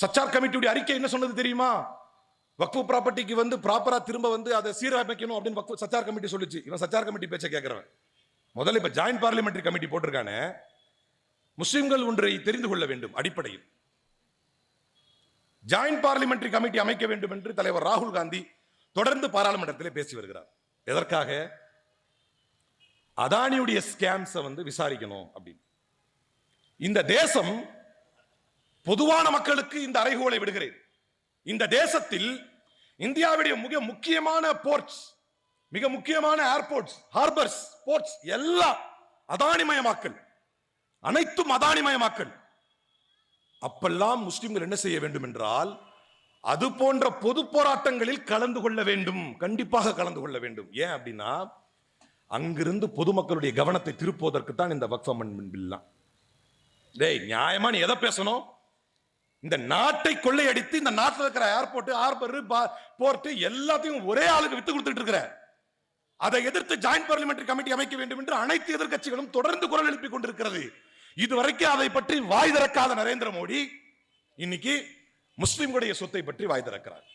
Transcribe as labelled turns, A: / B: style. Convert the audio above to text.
A: சச்சார் கமிட்டியுடைய அறிக்கை என்ன சொன்னது தெரியுமா? வக்ஃபு ப்ராப்பர்ட்டிக்கு வந்து ப்ராப்பரா திரும்ப வந்து அதை சீரமைக்கணும் அப்படின்னு வக்ஃபு சச்சார் கமிட்டி சொல்லுச்சு. இவன் சச்சார் கமிட்டி பேச்சை கேட்கிறவன். முதல்ல இப்ப ஜாயின்ட் பார்லிமெண்ட்ரி கமிட்டி போட்டிருக்கானே. முஸ்லிம்கள் ஒன்றை தெரிந்து கொள்ள வேண்டும் அடிப்படையில். ஜாயிண்ட் பார்லிமெண்ட்ரி கமிட்டி அமைக்க வேண்டும் என்று தலைவர் ராகுல் காந்தி தொடர்ந்து பாராளுமன்றத்திலே பேசி வருகிறார். எதற்காக? அதானியுடைய ஸ்கேம்ஸை வந்து விசாரிக்கணும் அப்படின்னு. இந்த தேசம் பொதுவான மக்களுக்கு இந்த அறைகோலை விடுகிறேன். இந்த தேசத்தில் இந்தியாவுடைய மிக முக்கியமான போர்ட்ஸ் மிக முக்கியமான ஏர்போர்ட்ஸ் ஹார்பர்ஸ் போர்ட்ஸ் எல்லாம் அதானிமயமாக்கல். அனைத்தும் அதானிமயமாக்கல். அப்பெல்லாம் முஸ்லிம்கள் என்ன செய்ய வேண்டும் என்றால் அது போன்ற பொது போராட்டங்களில் கலந்து கொள்ள வேண்டும். கண்டிப்பாக கலந்து கொள்ள வேண்டும். ஏன் அப்படின்னா அங்கிருந்து பொதுமக்களுடைய கவனத்தை திருப்புவதற்கு தான் இந்த வக்ஃபம் பில்லாம் டேய் நியாயமா நீ எதை பேசணும்? இந்த நாட்டை கொள்ளையடித்து இந்த நாட்டில் இருக்கிற ஏர்போர்ட் ஹார்பர் போர்ட் எல்லாத்தையும் ஒரே ஆளுக்கு வித்து கொடுத்துட்டு இருக்கிற. அதை எதிர்த்து ஜாயிண்ட் பார்லிமெண்டரி கமிட்டி அமைக்க வேண்டும் என்று அனைத்து எதிர்க்கட்சிகளும் தொடர்ந்து குரல் எழுப்பி கொண்டிருக்கிறது. இதுவரைக்கும் அதை பற்றி வாய் திறக்காத நரேந்திர மோடி இன்னைக்கு முஸ்லிம்களுடைய சொத்தை பற்றி வாய் திறக்கிறார்.